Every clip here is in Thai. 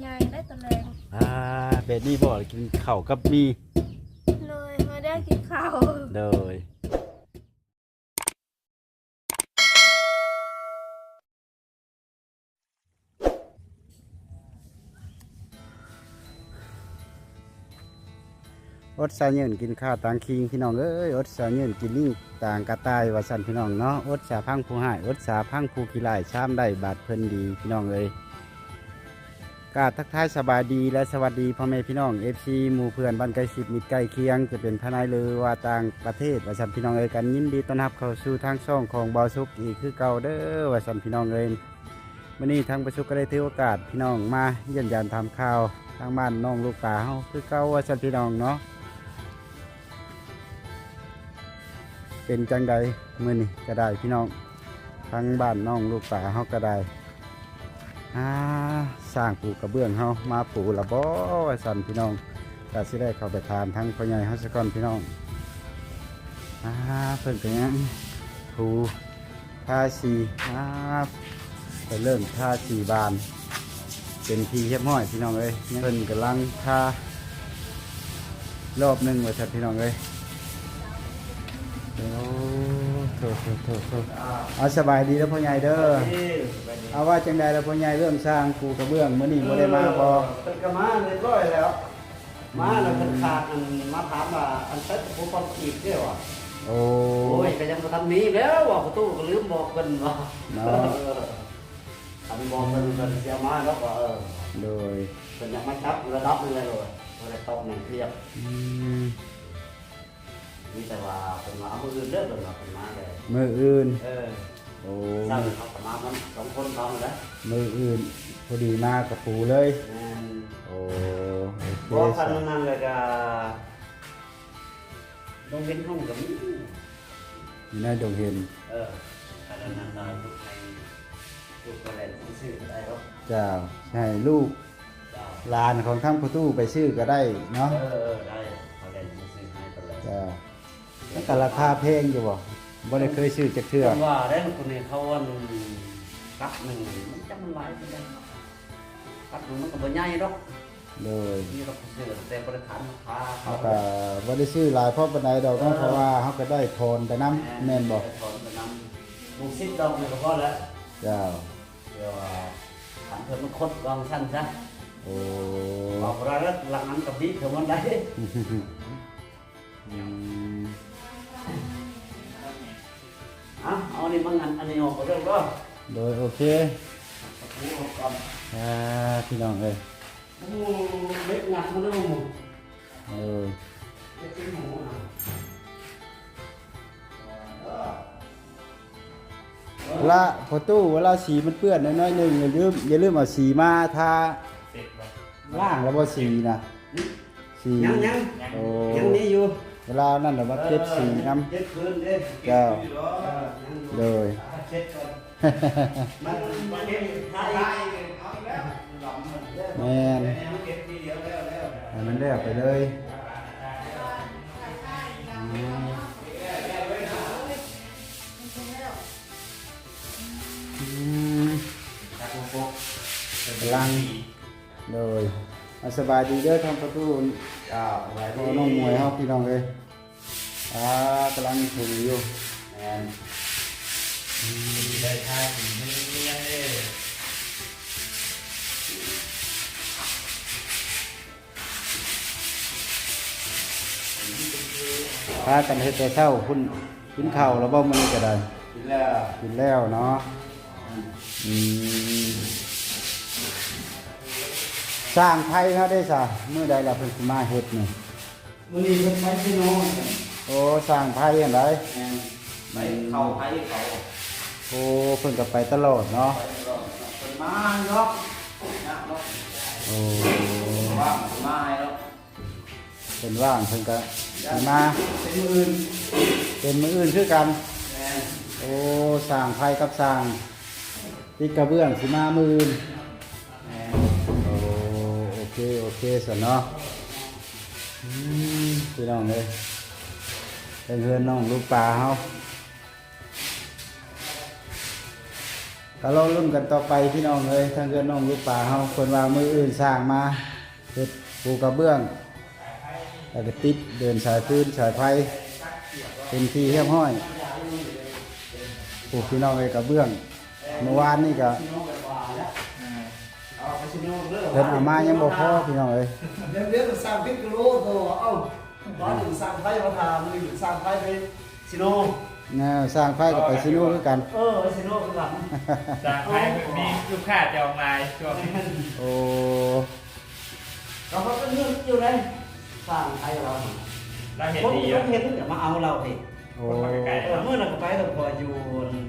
ใหญ่ได้ตะแรงอ่าแบบนี้บ่กินข้าวกับมีเลยมาได้กินข้าวเลยอดสาเยินกินข้าวต่างคิงพี่น้องเอ้ยอดสาเยินกินลิงต่างกระต่ายว่าสันพี่น้องเนาะอดสาพังผู้หายอดสาพังผู้ขี้ไล่ชามได้บาดเพิ่นดีพี่น้องเอ้ย กาบทักทายสบายดีและสวัสดีพ่อแม่พี่น้องเอฟซีหมู่เพื่อนบ้านใกล้ชิดมิตรใกลเคียง จะเป็นภายในหรือว่าต่างประเทศว่าสันพี่น้องเอ้ยกันยินดีต้อนรับเข้าสู่ทางช่องของบอสุกอีกคือเก่าเด้อว่าสันพี่น้องเอ้ยวันนี้ทางประชุกก็ได้ถือโอกาสพี่น้องมาเยี่ยมยามทำข่าวทางบ้านน้องลูกป่าเฮาคือเก่าว่าสันพี่น้องเนาะเป็นจังใดมือนี่ก็ได้พี่น้องทั้งบ้านน้องลูกป่าเฮาก็ได้ อ่าสร้างปูกระเบื้องเฮามาปูละบ่ว่าสั่นพี่น้องก็สิได้เข้าไปทานทั้งพ่อใหญ่เฮาสะก่อนพี่น้องอ่าเพิ่นเป็นยังปูทาสีอ่าไปเริ่มทาสีบาน เป็นทีเรียบร้อยพี่น้องเอ้ยเพิ่นกำลังทารอบหนึงว่าซั่นพี่น้องเอ้ยโอ้ ถโถโถโถเอาสบายดีแล้วพ่อใหญ่เด้อเอาว่าจังใดแล้วพ่อใหญ่เริ่มสร้างปูกระเบื้องมื้อนี้บ่ได้มาบ่เป็นกระมาเรียบร้อยแล้ว มาแล้วเป็นขาดอันมาถามว่าอันเซ็ตผู้ปอนขีดเด้อว่ะโอ้โอ้ยก็ยังบ่ทันมีแล้วว่าประตูก็ลืมบอกเพิ่นว่าเนาะอันบอกเพิ่นเพิ่นเสียมาแล้วก็เออโดยเพิ่นยังมาจับระดับนึงเลยเลยบ่ได้ตกหนังเทียบอืม มีแต่ว่าเพิ่นมาเอามืออื่นเด้อเพิ่นว่าเพิ่นมาเลยมื้ออื่น เออโอ้ สร้างเขาก็มามันสองคนพร้อมแล้วมื้ออื่น พอดีมากับปูเลยแม่นโอ้โอเคบ่คันนั้นเลยก็ต้องเว้นห้องก็มีอยู่ในดงเห็นเออคันนั้นได้ทุกในทุกประเด็นซื่อๆก็ได้ครับเจ้าใช่ลูกเจ้าหลานของทั้งประตูไปซื้อก็ได้เนาะเออได้ประเด็นซื่อๆให้ประเด็นเจ้า แล้วก็ราคาแพงอยู่บ่บ่ได้เคยซื้อจักเทื่อผมว่าได้คนนี้เขาวันกักหนึ่งมันจะมันหลายไปได้กักหนึ่งมันก็บ่ใหญ่ดอกเลยมีเราซื้อแต่บริฐานราคาเขาก็บ่ได้ซื้อหลายเพราะปานใดดอกเนาะเพราะว่าเขาก็ได้ทอนไปน้ำแม่นบ่ถอนไปนำบุกซิดดอกนี่ก็พอแล้วเจ้าเดี๋ยวว่าขันเพิ่นมันคดวางสั้นซะโอ้บอกว่าแล้วหลังนั้นกับพี่เท่ามันได้ อืมอะเอาอันนี้มันอันอันนี้ออกก็เรื่องก็โดยโอเคดูออกก่อนอ่าพี่น้องเอ้ยโอ้เล็กงัดมันเรื่องหมูเออเล็กเป็นหมูนะเวลาพอตู้เวลาสีมันเปื้อนน้อยๆหนึงอย่าลืมอย่าลืมเอาสีมาทาเสร็จแล้วล่างแล้วบ่สีนะสียังยังโอ้ยังนี่อยู่เวลานั่นน่ะว่าเก็บสีน้ำเจ็ดคืนเด้เจ้า เออยังอยู่เลยเช็ดก่อนมันมันเก็บท้ายอีกแมนมันแล้วไปเลยอืมอืมตักโปกกำลังโดยสบายดีเด้อทางประตูจ้าไว้พอน้องมวยเฮาพี่น้องเลยอ่ากำลังถูอยู่แมน ได้ทายถึงเนียนเลยพากันเฮ็ดแต่เช้าคุณกินข้าวแล้วบ่มื้อนี้ก็ได้กินแล้วกินแล้วเนาะอืมสร้างไผเฮาได้ซะมื้อใดล่ะเพิ่นสิมาเฮ็ดนี่มื้อนี้เพิ่นไปที่โน่นโอ้สร้างไผอันใดแมนไปเข้าไปเขาโอ้เพิ่นก็ไปตลอดเนาะไปรอบเพิ่นมาเนาะนะเนาะโอ้ว่างเพิ่นมาให้เนาะเพิ่นว่างเพิ่นก็สิมาเป็นมื้ออื่นเป็นมื้ออื่นคือกันแมนโอ้สร้างไผกับสร้างติดกระเบื้องสิมามื้ออื่นแมนโอ้โอเคโอเคสนเนาะอืมพี่น้องเลยเป็นเพื่อนน้องลูกปลาเฮา ก็เราลุ้นกันต่อไปพี่น้องเอ้ยทางเกินน้องลูกป่าเฮาคนว่ามืออื่นสร้างมาเฮ็ดปูกระเบื้องแล้วก็ติดเดินสายพื้นสายไฟเป็นที่เรียบร้อยปูพี่น้องเอ้ยกระเบื้องเมื่อวานนี่ก็เดิน่เด้อเพิ่นอามายังบ่พอพี่น้องเอ้ยเดี๋ยวเดี๋ยวสร้างพิกโลโตเอ้าบ้านหนึ่งสร้างไฟมาทำหนึ่งสร้างไฟไปชิโน นวสร้างไฟก็ไปซิโน่คือกันเออไปชิโน่ข้างหลังจากให้มีลูกค้าจองลายช่วงนี้โอ้เราก็เป็นเรื่องอยู่เลยสร้างไฟเราเราเห็นคนดีที่อะเห็นจะมาเอาเราเองโอ้เออเมื่อนั้นก็ไปแต่พออยู่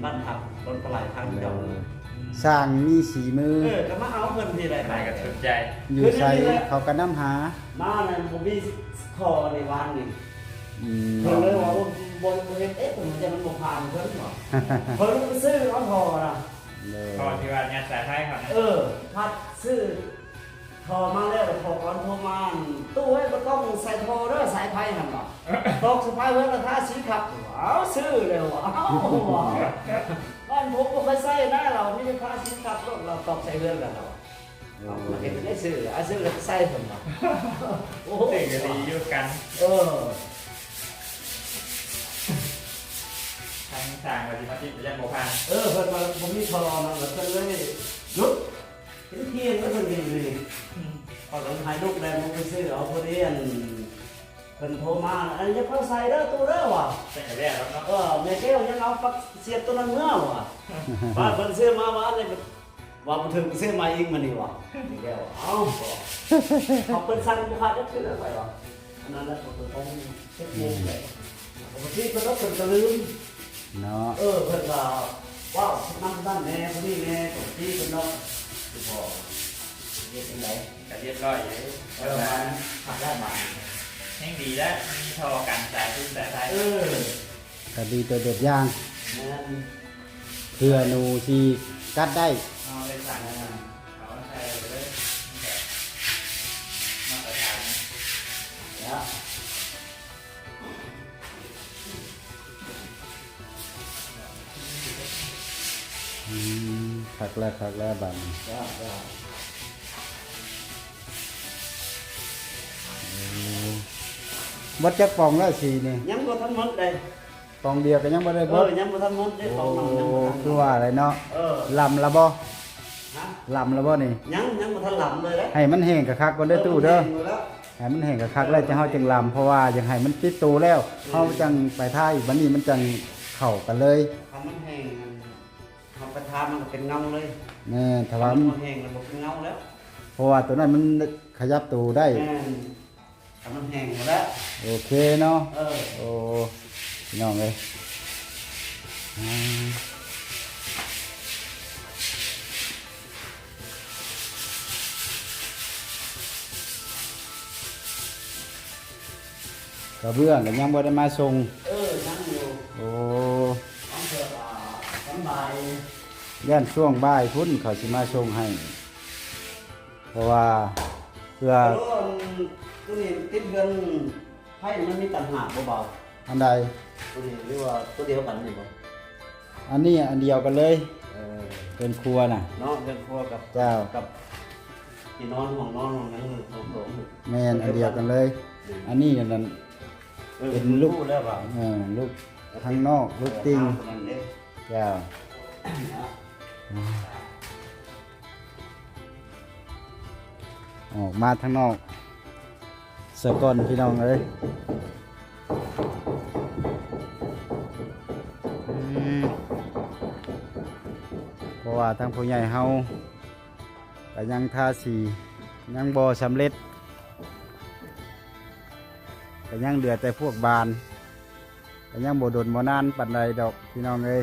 บ้านพักรถปลายทางเจ้าสร้างมีสีมือ เออก็มาเอาเงินที่ไรนายก็สนใจอยู่ใส่เขาก็นํหา มาเนี่ยผมมีคอในวันนี่อืม เพิ่นเลยว่าบนเห็นเอ๊ะมันจะมันบ่ผ่านเพิ่นหรอเพิ่นไปซื้อเอาทอนะเลยพอที่ว่างานสายไฟเขานะเออพัดซื้อทอมาแล้วทอก่อนโทรมาตู้ไว้บ่ต้องใส่ทอเด้อสายไฟหั่นบ่ตอกสายไฟเพิ่นราคาสีขับเอาซื้อเลยว่ะเอาว่ะบ้านผมบ่เคยใส่นะเรามีราคาสีขับรถเราตอกใส่เรือนกันเราเอามาเห็นได้ซื้อเอาซื้อแล้วใส่เพิ่นบ่โอ้โหตื่นก็ดีอยู่กันเออ ทางสร้างวันที่มาติดยันโมพันเออเพิ่นมาผมมีทอมาแล้วเพิ่นเลยหยุดเห็นเที่ยงก็เพิ่นดีเลยพอต้องถ่ายรูปแล้วผมไปซื้อเอาพอดีอันเพิ่นโทรมาอันนี้เพิ่นใส่เด้อตู้เด้อว่ะเป็นอย่างแรกแล้วเนาะเออแม่แก้วยังเอาปักเสียบตัวนั้นเมื่อว่ะบ้านเพิ่นซื้อมาว่าอันนี้ว่าบ่ถึงซื้อมาอีกมันนี่ว่ะแม่แก้วเอ้าเขาเพิ่นสั่งบ่ขาดจะซื้อไปว่ะอันนั้นแหละผมต้องเช็คโมงเลยบางทีเพิ่นก็เพิ่นก็ลืม เนาะเออเพิ่นว่าว้าวนั่นนั่นแน่คนนี้แน่ตรงที่เพิ่นเนาะคือพอเย็ดจังไรก็เรียบร้อยอยู่เอเอมัมานทำได้มาแห่งดีแล้วมีทอกันสายพื้นสายไฟเออก็ดีตัวเด็ดอย่างนั่นเพื่อหนูที่กัดได้ คักแล้วคักแล้วบัดนี้แล้วแล้วโอ้บ่จักปองแล้วสีนี่ยังบ่ทันหมดเลยปองเดียวก็ยังบ่ได้เอเบิอดยังบ่ทันหมดได้ตองนั้นยังโอ้บ่ทันคือว่าอะไรเนาะเออลำละบ่ฮะลำละบ่นี่ ยังยังบ่ทันหลํเลยเด้ให้มันแห้งกะคักก่อนเด้อตู้เด้อเออให้มันแห้งกะคักแล้วจะเฮาจึงลำเพราะว่าอยากให้มันติดตูแล้วเฮาจังไปท่าอีกบัดนี้มันจังเข้ากันเลย ทำมันแห้งมันทำประทานมันก็เป็นเงาเลยแม่นถ้าทำว่ามัมันนแห้งมันบ่เป็นเงาแล้วเพราะว่าตัวนั้นมันขยับตูได้ แม่นทำมันแห้งหมดแล้ว โอเคเนาะ เออ โอ้พี่น้องเลยอ่ากระเบื้องก็ยังบ่ได้มาส่งเออยังอยู่โอ้ ต้องเถอะว่าสำบาย ย่านช่วงบ่ายพุ่นเขาสิมาส่งให้ เพราะว่าเพื่อแล้วตัวนี้ติดเงินไพ่มันมีปัญหาเบาอันใด ๆตัวนี้หรือว่าตัวเดียวกันนี่บ่อันนี้อันเดียวกันเลย เออเป็นครัวน่ะ เนาะเงินครัวกับเจ้า กับที่นอนห้องนอนห้องนั้นห้องโถงแม่นอันเดียวกันเลย อันนี้นั่น ออเป็นลูก รู้แล้วว่าเออลูกทางนอกลูกติงเออเอาตัวนั้นเด้ เจ้า ออกมาทางนอกสะก่อนพี่น้องเลยเพราะว่าทางผู้ใหญ่เฮาก็ยังทาสียังบ่สำเร็จก็ยังเหลือแต่พวกบานก็ยังบ่โดนบ่นานปันใดดอกพี่น้องเอ้ย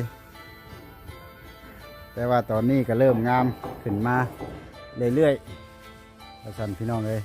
แต่ว่าตอนนี้ก็เริ่มงามขึ้นมาเรื่อยๆประชันพี่น้องเลย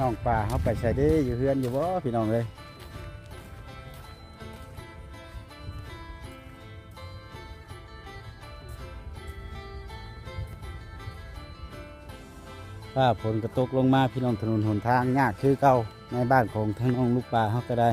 น้องปลาเขาไปใส่ได้อยู่เฮือนอยู่บ่พี่น้องเลยถ้าฝนกระตกลงมาพี่น้องถนนหนทางยากคือเก่าในบ้านของท่าน้องลูกปลาเขาก็ได้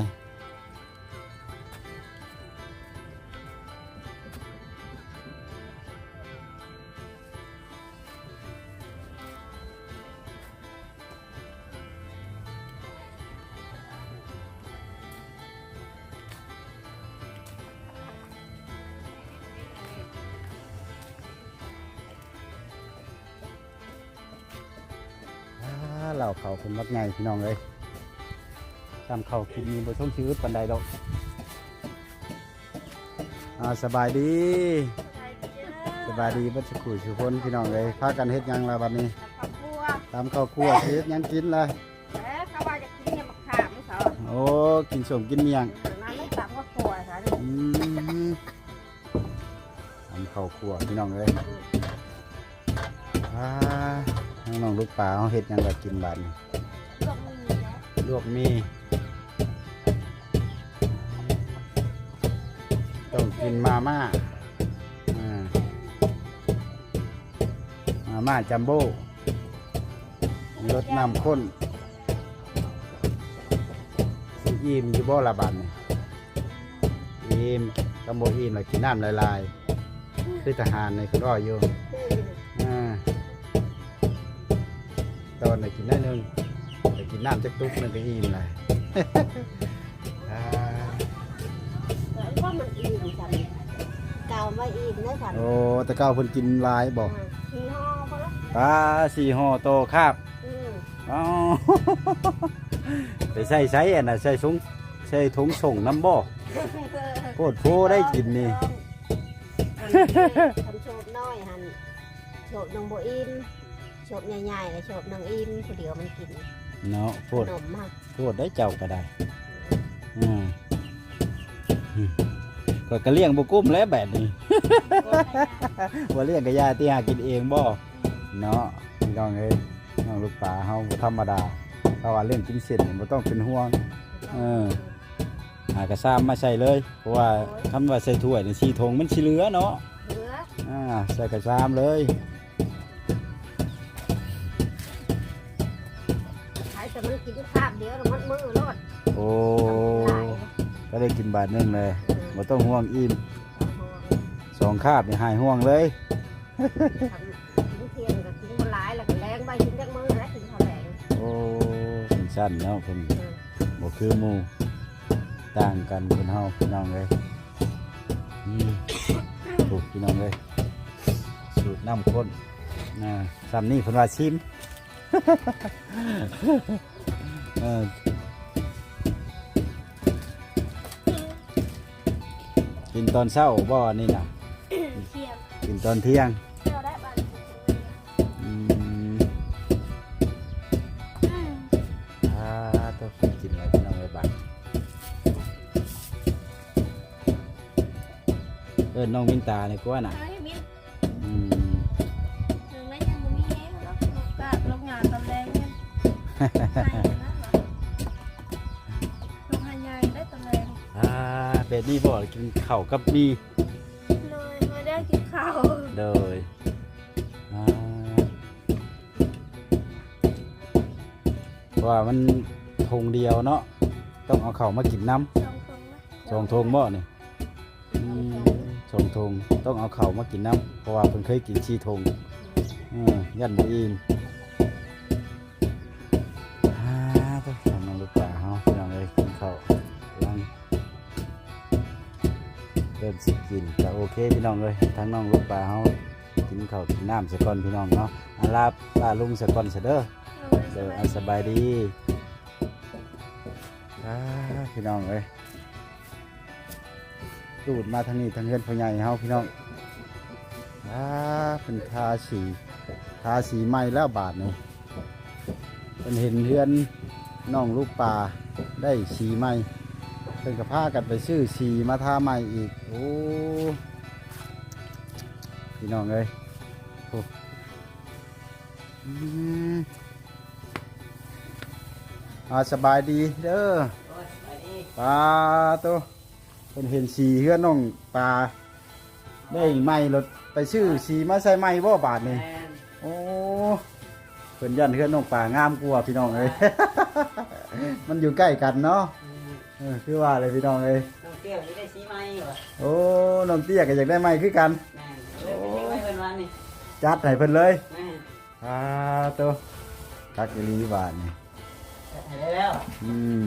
าเหล่าเขาเป็นวัดไงพี่น้องเลยทำเขากินมีบช่วงชีวิตปันใดดอกอ่าสบายดี สบายดีบัดสกุลสุคนพี่น้องเลยพากันเฮ็ดหยังละบัดนี้ขับบัวตามข้าวคั่วสิเฮ็ดหยังกินละเอ๊ะเขาว่าจะกินเนี่ยมะขามไม่เขาโอ้กินสมกินเมียงนั่นไม่ตับว่าขัวค่ะอืมทำข้าวคั่วพี่น้องเลยอ่า น้องๆลูกปลาเขาเฮ็ดยังก็กินบัดนี้ลวกมี ต้องกินมาม่ามาม่าจัมโบ้รสน้ำข้นสิอิ่มอยู่บ่ละบัดนี่อิ่มกำโบอิ่มแล้วกินน้ำลายๆ คือทหารในคือรออยู่ ตอนไหนกินได้หนึงไปกินน้ำจากตุ๊กนั่นก็อิ่มเลยอ่าแล้วว่ามันอิ่มจังเก่าไม่อิ่มนะสันโอ้แต่เก้าเพิ่นกินหลายบอกขี้ห่อพอละปลาสี่ห่อโตครับอืมอ๋อ ไปใส่ใส่อันน่ะใส่ถุงใส่ถุงส่งน้ำบ่โคตรโพได้กินนี่ ทำโฉบน้อยหันโฉบนางโบอิ่ม โฉบใหญ่ๆเลยโฉบนางอิ่มผู้เดียวมันกินเนาะโคขตรนมมากโคตรได้เจ้าก็ได้อืมอืมก็กระเลี้ยงบุกุ้มแล้วแบบนี้ ว่าเลี้ยงกระยาที่หากินเองบ่เนาะพี่น้องเอ้ยน้องลูกปลาเฮาบ่ธรรมดาเพราะว่าเรื่องกินเสร็จนี่บ่ต้องเป็นห่วง เออ หากระซ้ำมาใส่เลย เพราะว่าคำว่าใส่ถ้วยนี่สีทงมันสิเหลือเนาะ เหลืออ่าใส่กระซ้ำเลย ก็ได้กินบาทหนึงเลยอืมบ่ต้องห่วงอิ่มเอาห่อสองคาบนี่หายห่วงเลยทำกินเทียนกับกินบนหลายแล้วก็แรงใบกินจากมือแล้วกินเท่าแรงโอ้เป็นสั้นเนาะเพิ่นอืมบ่คือหมู่ต่างกันคนเฮาพี่น้องเลยอืมถูกพี่น้องเลยสูตรน้ำข้นนะซ้ำนี่เพิ่นว่าชิม กินตอนเช้าบ่นี่น่ะเทียมกินตอนเที่ยงเที่ยวได้บ้านอืมอ่าต้องกินอะไรพี่น้องเลยบัดเอิ้นน้องมินตาเนี่ยกว่าน่ะเฮ้ยมิ้นอืมหนึ่งไม่ยังบ่มีแห้งหรอกลูกกาดลงงานตอนแรงเนี่ย นี้บ่กินข้าวกับมีเลยมาได้กินข้าวโดยอ่าเพราะว่ามันทงเดียวเนาะต้องเอาข้าวมากินน้ำสองคนนะสองทงบ่นี่อืมสองทงต้องเอาข้าวมากินน้ำเพราะว่าเพิ่นเคยกินชีทงอืมยันบ่อิ่ม เริ่มสิกินก็โอเคพี่น้องเอ้ยทั้งน้องลูกปลาเฮากินข้าวกินน้ำสะก่อนพี่น้องเนาะอาลาปลาลุงสะก่อนซะเด้อเดี๋ยวเอาสบายดีอ่าพี่น้องเอ้ยดูดมาทางนี้ทางเงินพ่อใหญ่เฮาพี่น้องอ่าเป็นทาสีทาสีใหม่แล้วบาทนี่เป็นเห็นเฮือนน้องลูกปลาได้สีใหม่ เป็นกับผ้ากันไปซื้อสีมาทาใหม่อีก โอ้พี่น้องเอ้ยโอ้อืมอาสบายดีเด้อโอ้ยไปดีปลาตัวเป็นเห็นสีเฮือนน้องปลาได้ไหม่รถไปซื้อสีมาใส่ไหม่บ่บาทนี่แม่นโอ้เพิ่นยันเฮือนน้องปลางามกว่าพี่น้องเอ้ยมันอยู่ใกล้กันเนาะอืม เออคือว่าเลยพี่น้องเอ้ยน้องเตี้ยวนี่ได้สีไหมเหรอโอ้น้องเตี้ยก็อยากได้ไหม่คือกัน แม่นเลยไปสีไหมเพิ่นวันนี่จัดให้เพิ่นเลยแม่นปลาตัวคักอีหลีบาทนี่จัดให้ได้แล้วอืม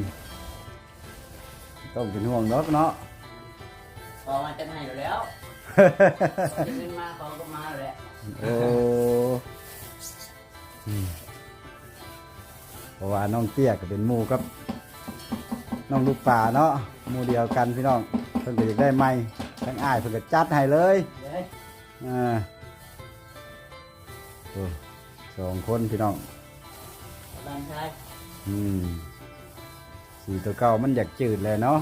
ต้องเป็นห่วงเนาะเนาะ พอมาจัดให้อยู่แล้วจะขึ้นมาเขาก็มาอยู่แล้วโอ้อืมเพราะว่าน้องเตี้ยก็เป็นหมู่กับ น้องลูกป่าเนาะหมู่เดียวกันพี่น้องเพิ่นก็อยากได้ไม้ทั้งอ้ายเพิ่นก็จัดให้เลยเดี๋ยวอ่าโอ้สองคนพี่น้องบ้านชายอืมสีตัวเก่ามันอยากจืดเลยเนาะ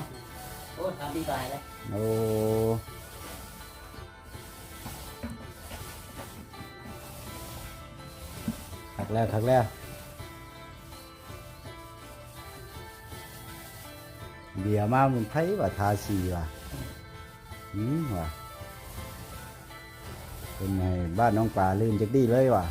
โอ้ทำดีไปเลยโอ้ถักแล้วถักแล้ว เบียร์มามึงไผว่าทาสีว่ะอืมว่ะเป็นไงบ้านน้องป่าลื่นจักดีเลยว่ะ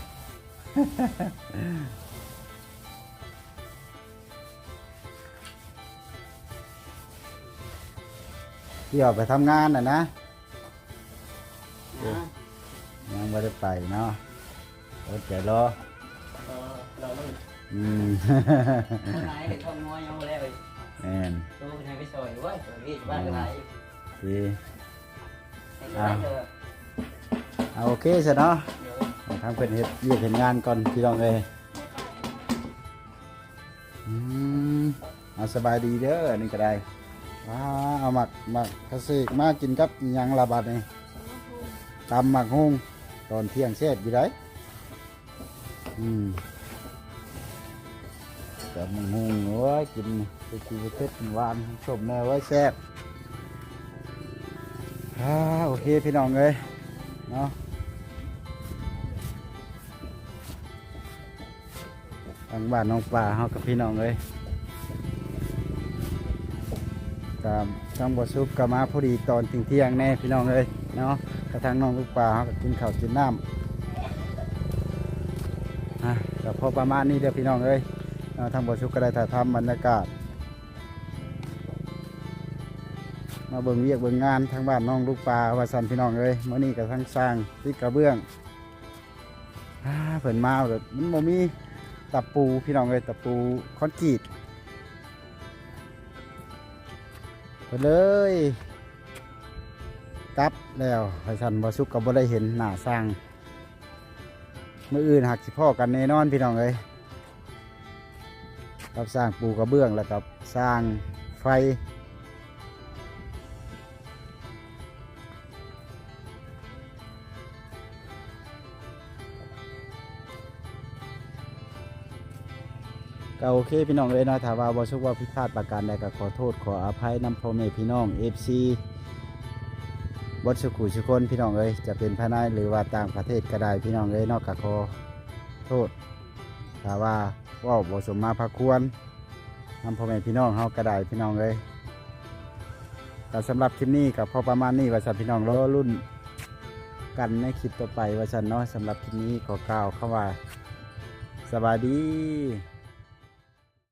ที่ออกไปทำงานน่ะนะนะยังไม่ได้ไปเนาะรถจะรอเออเราลูกอืม คนไหนเห็นทองน้อยยังไม่แล้วเลยแม่นดูคนไหนไป ซอยเว้ยตัวนี้บ้านก็ไหนดีให้ตัวไหนเจอเอาโอเคซะเนาะเดี๋ยวให้ทางเพื่อนเฮ็ดเรียกเห็นงานก่อนพี่น้องเอ้ยอืมเอาสบายดีเด้ออันนี่ก็ได้ว้าเอาหมักหมักกระเสกมากินกับอิหยังละบาดนี่ตำหมักฮุงตอนเที่ยงแซ่บอยู่ได้อืมตำหมักฮุงโอ้ยกิน ไปกินไปเทศหวานชมแน่ไว้แซ่บโอเคพี่น้องเอ้ยเนาะทางบ้านน้องป่าเฮากับพี่น้องเลยกับทางบ่ซุปก็มาพอดีตอนถึงเที่ยงแน่พี่น้องเลยเนาะกระทางน้องลูกป่าเฮาก็กินข้าวกินน้ำอะก็พอประมาณนี้เด้อพี่น้องเอ้ยทางบ่ซุปก็ได้ถ่ายทำบรรยากาศ มาเบิ่งเวียกเบิ่งงานทางบ้านน้องลูกป่าว่าสันพี่น้องเอ้ยมื้อนี้ก็ทั้งสร้างติดกระเบื้องเพิ่นมาแบบมันบ่มีตะปูพี่น้องเลยตะปูคอนกรีตไปเลยตับแล้วไอ้สันบอสุกก็บ่ได้เห็นหน้าสร้างมื่ออื่นหักสิพ่อกันแน่นอนพี่น้องเลยกับสร้างปูกระเบื้องแล้วกับสร้างไฟ ก็โอเคพี่น้องเลยเนาะถ้าว่าบอสุกว่าผิดพลาดประการใดก็ขอโทษขออภัยนำพ่อแม่พี่น้องเอฟซีบดสุขุสุคนพี่น้องเอ้ยจะเป็นภายในหรือว่าต่างประเทศก็ได้พี่น้องเอ้ยนอกจากขอโทษถ้าว่าว่าบสมมาพักควรนำพ่อแม่พี่น้องเฮาก็ได้พี่น้องเอ้ยแต่สำหรับคลิปนี้กับพอประมาณนี้ว่าสันพี่น้องรอรุ่นกันในคลิปต่อไปว่าสันเนาะสำหรับคลิปนี้ขอกล่าวคำว่าสบายดี